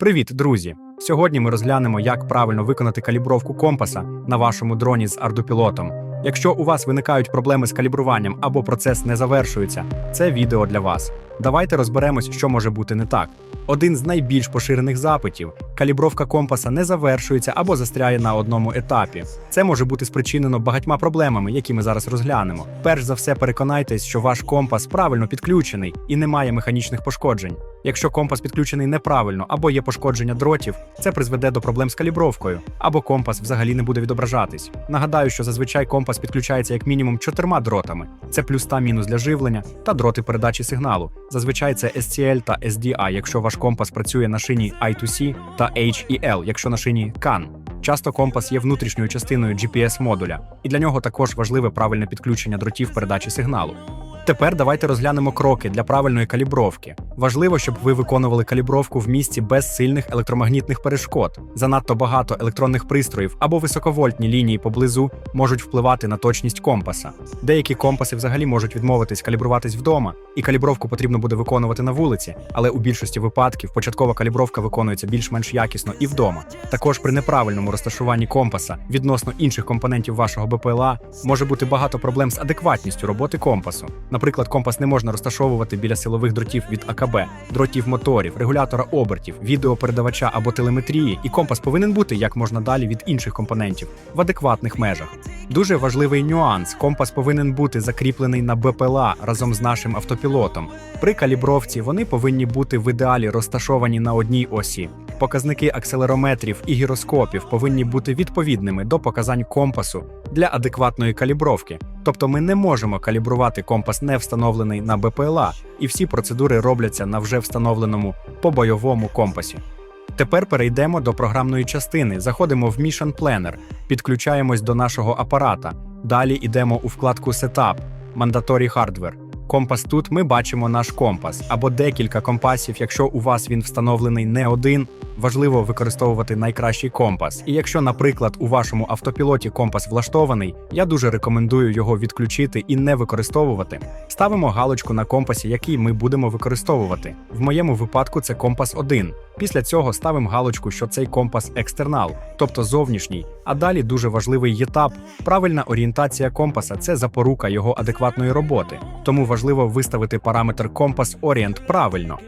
Привіт, друзі! Сьогодні ми розглянемо, як правильно виконати калібровку компаса на вашому дроні з ардупілотом. Якщо у вас виникають проблеми з калібруванням або процес не завершується, це відео для вас. Давайте розберемось, що може бути не так. Один з найбільш поширених запитів: калібровка компаса не завершується або застряє на одному етапі. Це може бути спричинено багатьма проблемами, які ми зараз розглянемо. Перш за все, переконайтесь, що ваш компас правильно підключений і не має механічних пошкоджень. Якщо компас підключений неправильно або є пошкодження дротів, це призведе до проблем з калібровкою, або компас взагалі не буде відображатись. Нагадаю, що зазвичай компас підключається як мінімум чотирма дротами: це плюс та мінус для живлення та дроти передачі сигналу. Зазвичай це SCL та SDI, якщо ваш компас працює на шині I2C та HEL, якщо на шині CAN. Часто компас є внутрішньою частиною GPS-модуля, і для нього також важливе правильне підключення дротів передачі сигналу. Тепер давайте розглянемо кроки для правильної калібровки. Важливо, щоб ви виконували калібровку в місці без сильних електромагнітних перешкод. Занадто багато електронних пристроїв або високовольтні лінії поблизу можуть впливати на точність компаса. Деякі компаси взагалі можуть відмовитись калібруватись вдома, і калібровку потрібно буде виконувати на вулиці, але у більшості випадків початкова калібровка виконується більш-менш якісно і вдома. Також при неправильному розташуванні компаса відносно інших компонентів вашого БПЛА може бути багато проблем з адекватністю роботи компасу. Наприклад, компас не можна розташовувати біля силових дротів від АКБ, дротів моторів, регулятора обертів, відеопередавача або телеметрії, і компас повинен бути як можна далі від інших компонентів в адекватних межах. Дуже важливий нюанс: компас повинен бути закріплений на БПЛА разом з нашим автопілотом. При калібровці вони повинні бути в ідеалі розташовані на одній осі. Показники акселерометрів і гіроскопів повинні бути відповідними до показань компасу для адекватної калібровки. Тобто ми не можемо калібрувати компас не встановлений на БПЛА, і всі процедури робляться на вже встановленому побойовому компасі. Тепер перейдемо до програмної частини. Заходимо в Mission Planner, підключаємось до нашого апарата. Далі йдемо у вкладку Setup, Mandatory Hardware. Компас тут ми бачимо наш компас або декілька компасів, якщо у вас він встановлений не один. Важливо використовувати найкращий компас. І якщо, наприклад, у вашому автопілоті компас влаштований, я дуже рекомендую його відключити і не використовувати. Ставимо галочку на компасі, який ми будемо використовувати. В моєму випадку це компас 1. Після цього ставимо галочку, що цей компас екстернал, тобто зовнішній. А далі дуже важливий етап. Правильна орієнтація компаса це запорука його адекватної роботи. Тому важливо виставити параметр компас Orient правильно.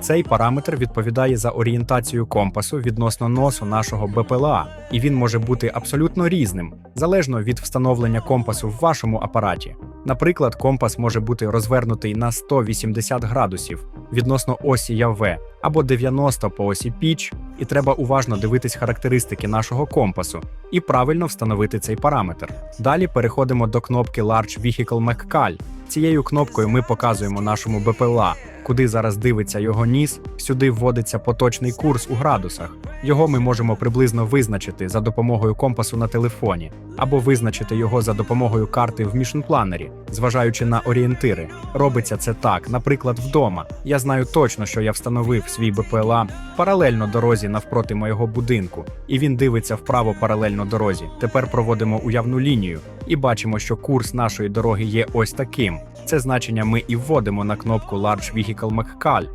Цей параметр відповідає за орієнтацію компасу відносно носу нашого БПЛА, і він може бути абсолютно різним, залежно від встановлення компасу в вашому апараті. Наприклад, компас може бути розвернутий на 180 градусів відносно осі ЯВ або 90 по осі піч, і треба уважно дивитись характеристики нашого компасу і правильно встановити цей параметр. Далі переходимо до кнопки Large Vehicle McCall. Цією кнопкою ми показуємо нашому БПЛА, куди зараз дивиться його ніс. Сюди вводиться поточний курс у градусах. Його ми можемо приблизно визначити за допомогою компасу на телефоні, або визначити його за допомогою карти в Planner, зважаючи на орієнтири. Робиться це так, наприклад, вдома. Я знаю точно, що я встановив свій БПЛА паралельно дорозі навпроти моєго будинку, і він дивиться вправо паралельно дорозі. Тепер проводимо уявну лінію і бачимо, що курс нашої дороги є ось таким. Це значення ми і вводимо на кнопку Large Vehicle McCall.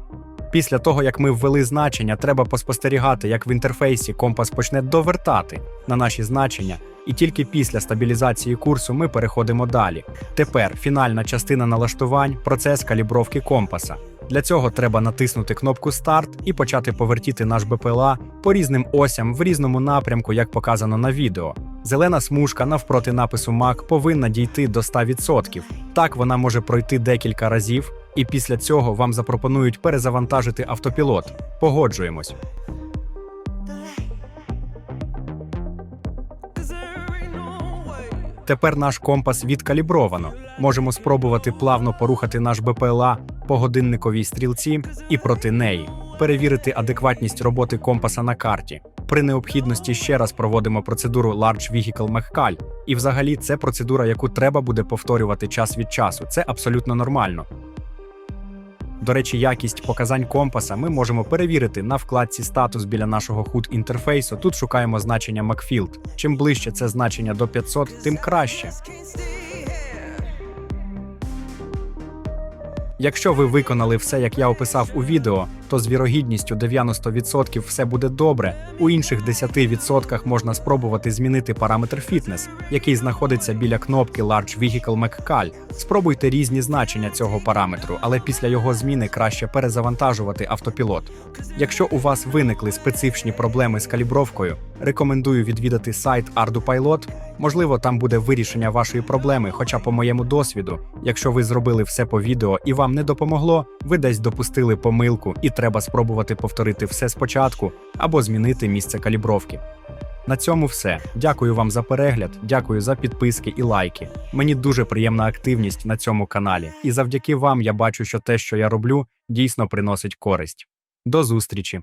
Після того, як ми ввели значення, треба поспостерігати, як в інтерфейсі компас почне довертати на наші значення, і тільки після стабілізації курсу ми переходимо далі. Тепер фінальна частина налаштувань процес калібровки компаса. Для цього треба натиснути кнопку Старт і почати повертіти наш БПЛА по різним осям в різному напрямку, як показано на відео. Зелена смужка навпроти напису MAC повинна дійти до 100%. Так вона може пройти декілька разів, і після цього вам запропонують перезавантажити автопілот. Погоджуємось. Тепер наш компас відкалібровано. Можемо спробувати плавно порухати наш БПЛА по годинниковій стрілці і проти неї, перевірити адекватність роботи компаса на карті. При необхідності ще раз проводимо процедуру Large Vehicle McCall. І взагалі це процедура, яку треба буде повторювати час від часу. Це абсолютно нормально. До речі, якість показань компаса ми можемо перевірити на вкладці статус біля нашого HUD інтерфейсу. Тут шукаємо значення McField. Чим ближче це значення до 500, тим краще. Якщо ви виконали все, як я описав у відео, то з вірогідністю 90% все буде добре. У інших 10% можна спробувати змінити параметр фітнес, який знаходиться біля кнопки Large Vehicle McCall. Спробуйте різні значення цього параметру, але після його зміни краще перезавантажувати автопілот. Якщо у вас виникли специфічні проблеми з калібровкою, рекомендую відвідати сайт ArduPilot. Можливо, там буде вирішення вашої проблеми, хоча, по моєму досвіду, якщо ви зробили все по відео і вам не допомогло, ви десь допустили помилку і треба спробувати повторити все спочатку або змінити місце калібровки. На цьому все. Дякую вам за перегляд, дякую за підписки і лайки. Мені дуже приємна активність на цьому каналі, і завдяки вам я бачу, що те, що я роблю, дійсно приносить користь. До зустрічі!